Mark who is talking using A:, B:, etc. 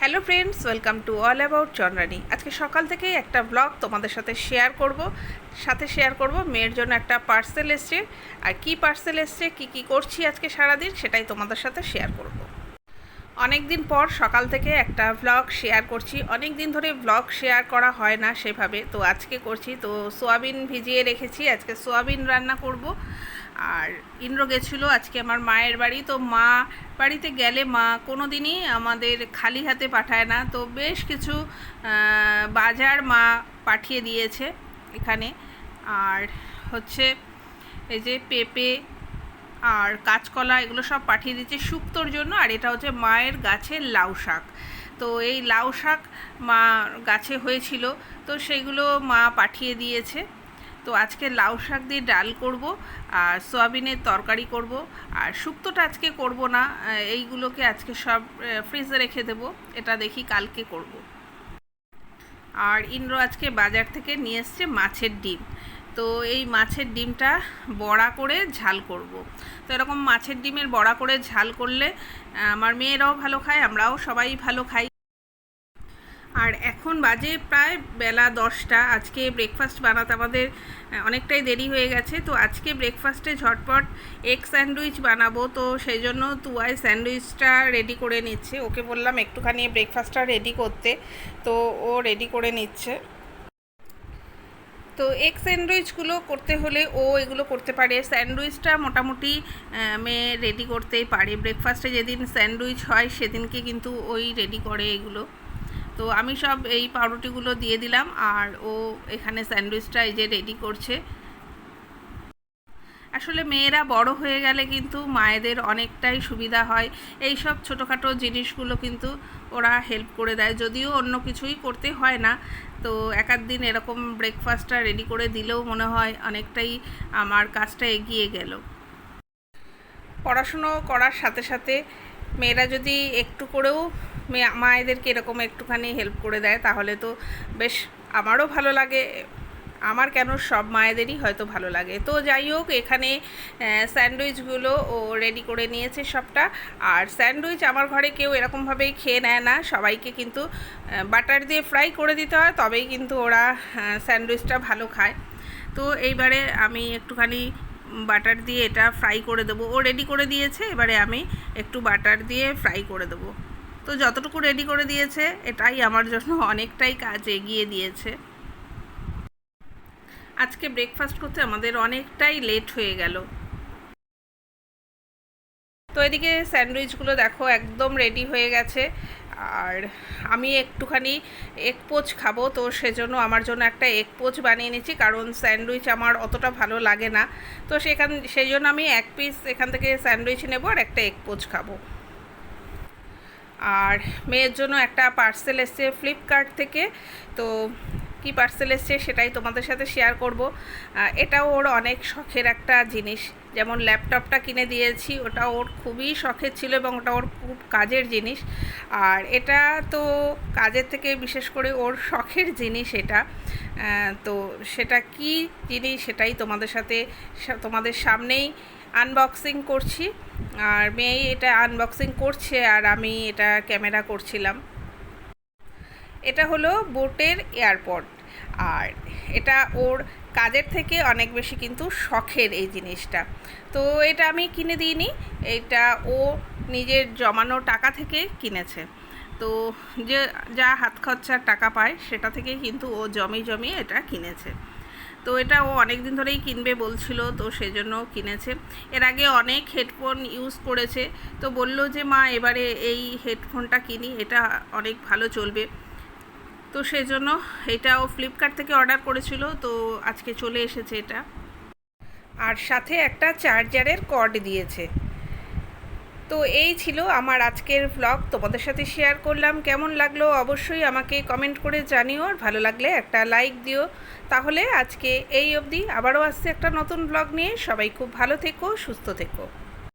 A: Hello friends, welcome to all about Chandrani আজকে সকাল থেকেই একটা ব্লগ তোমাদের সাথে শেয়ার করব, সাথে শেয়ার করব। মেয়ের জন্য একটা পার্সেল এসছে। আর কি পার্সেল এসছে, কি কি করছি আজকে সারাদিন, সেটাই তোমাদের সাথে শেয়ার করব। অনেক দিন পর সকাল থেকে একটা ভ্লগ শেয়ার করছি। অনেক দিন ধরে ভ্লগ শেয়ার করা হয় না সেভাবে। তো আজকে করছি। তো সোয়াবিন ভিজিয়ে রেখেছি। আজকে সোয়াবিন রান্না করব। আর ইন্দ্র গেছিল আজকে আমার মায়ের বাড়ি। তো মা বাড়িতে গেলে মা কোনো দিনই আমাদের খালি হাতে পাঠায় না। তো বেশ কিছু বাজার মা পাঠিয়ে দিয়েছে এখানে। আর হচ্ছে এই যে পেঁপে আর কাঁচকলা এগুলো সব পাঠিয়ে দিচ্ছে শুক্তোর জন্য। আর এটা হচ্ছে মায়ের গাছের লাউ শাক। তো এই লাউ শাক মা গাছে হয়েছিল। তো সেগুলো মা পাঠিয়ে দিয়েছে। তো আজকে লাউ শাক দিয়ে ডাল করব, আর সয়াবিনের তরকারি করব, আর শুক্তোটা আজকে করব না এইগুলোকে আজকে সব ফ্রিজে রেখে দেবো, এটা দেখি কালকে করব আর ইন্দ্র আজকে বাজার থেকে নিয়ে এসছে মাছের ডিম, তো এই মাছের ডিমটা বড়া করে ঝাল করব। তো এরকম মাছের ডিমের বড়া করে ঝাল করলে আমার মেয়েরাও ভালো খায়, আমরাও সবাই ভালো খাই আর এখন বাজে প্রায় বেলা দশটা। আজকে ব্রেকফাস্ট বানাতে আমাদের অনেকটাই দেরি হয়ে গেছে। তো আজকে ব্রেকফাস্টে ঝটপট এগ স্যান্ডউইচ বানাবো। তো সেই জন্য তুয়াই স্যান্ডউইচটা রেডি করে নিচ্ছে। ওকে বললাম একটুখানি ব্রেকফাস্টটা রেডি করতে। তো ও রেডি করে নিচ্ছে। তো এগ স্যান্ডউইচগুলো করতে হলে ও এগুলো করতে পারে। স্যান্ডউইচটা মোটামুটি মেয়ে রেডি করতেই পারে। ব্রেকফাস্টে যেদিন স্যান্ডউইচ হয়, সেদিনকে কিন্তু ওই রেডি করে এগুলো। তো আমি সব এই পাউরুটিগুলো দিয়ে দিলাম আর ও এখানে স্যান্ডউইচটা এই যে রেডি করছে। আসলে মেয়েরা বড় হয়ে গেলে কিন্তু মায়েদের অনেকটাই সুবিধা হয়। এই সব ছোটোখাটো জিনিসগুলো কিন্তু ওরা হেল্প করে দেয়। যদিও অন্য কিছুই করতে হয় না, তো এক দিন এরকম ব্রেকফাস্টটা রেডি করে দিলেও মনে হয় অনেকটাই আমার কাজটা এগিয়ে গেল। পড়াশুনো করার সাথে সাথে মেয়েরা যদি একটু করেও মেয়ে মায়েদেরকে এরকম একটুখানি হেল্প করে দেয়, তাহলে তো বেশ আমারও ভালো লাগে। আমার কেন সব মায়েদেরই হয়তো ভালো লাগে। তো যাই হোক, এখানে স্যান্ডউইচগুলো ও রেডি করে নিয়েছে সবটা। আর স্যান্ডউইচ আমার ঘরে কেউ এরকমভাবেই খেয়ে নেয় না। সবাইকে কিন্তু বাটার দিয়ে ফ্রাই করে দিতে হয়, তবেই কিন্তু ওরা স্যান্ডউইচটা ভালো খায়। তো এইবারে আমি একটুখানি বাটার দিয়ে এটা ফ্রাই করে দেবো। ও রেডি করে দিয়েছে, এবারে আমি একটু বাটার দিয়ে ফ্রাই করে দেবো। তো যতটুকু রেডি করে দিয়েছে, এটাই আমার জন্য অনেকটাই কাজ এগিয়ে দিয়েছে। আজকে ব্রেকফাস্ট করতে আমাদের অনেকটাই লেট হয়ে গেল। তো এদিকে স্যান্ডউইচগুলো দেখো একদম রেডি হয়ে গেছে। আর আমি একটুখানি এক পোচ খাব, তো সেজন্য আমার জন্য একটা এক পোচ বানিয়ে নিয়েছি কারণ স্যান্ডউইচ আমার অতটা ভালো লাগে না। তো সেখান সেই জন্য আমি এক পিস এখান থেকে স্যান্ডউইচ নেব আর একটা এক পোচ খাব। আর মেয়ের জন্য একটা পার্সেল এসছে ফ্লিপকার্ট থেকে, তো কি পার্সেল এসছে সেটাই তোমাদের সাথে শেয়ার করব। এটাও ওর অনেক শখের একটা জিনিস। যেমন ল্যাপটপটা কিনে দিয়েছি, ওটা ওর খুবই শখের ছিল এবং ওটা ওর খুব কাজের জিনিস। আর এটা তো কাজের থেকে বিশেষ করে ওর শখের জিনিস এটা। তো সেটা কি জিনিস সেটাই তোমাদের সাথে তোমাদের সামনেই আনবক্সিং করছি। আর মেয়ে এটা আনবক্সিং করছে আর আমি এটা ক্যামেরা করছিলাম। এটা হলো বোটের এয়ারপড আর এটা ওর কাজের থেকে অনেক বেশি কিন্তু শখের এই জিনিসটা। তো এটা আমি কিনে দিইনি, এটা ও নিজের জমানো টাকা থেকে কিনেছে। তো যে, যা হাত খরচার টাকা পায় সেটা থেকেই কিন্তু ও জমি জমিয়ে এটা কিনেছে। তো এটা ও অনেক দিন ধরেই কিনবে বলছিল, তো সেজন্য কিনেছে। এর আগে অনেক হেডফোন ইউজ করেছে, তো বলল যে, মা, এবারে এই হেডফোনটা কিনি, এটা অনেক ভালো চলবে। তো সেই জন্য এটাও ফ্লিপকার্ট থেকে অর্ডার করেছিল, তো আজকে চলে এসেছে এটা। আর সাথে একটা চার্জারের কর্ড দিয়েছে। তো এই ছিল আমার আজকের ভ্লগ তোমাদের সাথে শেয়ার করলাম। কেমন লাগল অবশ্যই আমাকে কমেন্ট করে জানিও। আর ভালো লাগলে একটা লাইক দিও। তাহলে আজকে এই অবধি। আবারও আসছে একটা নতুন ব্লগ নিয়ে। সবাই খুব ভালো থেকো, সুস্থ থেকো।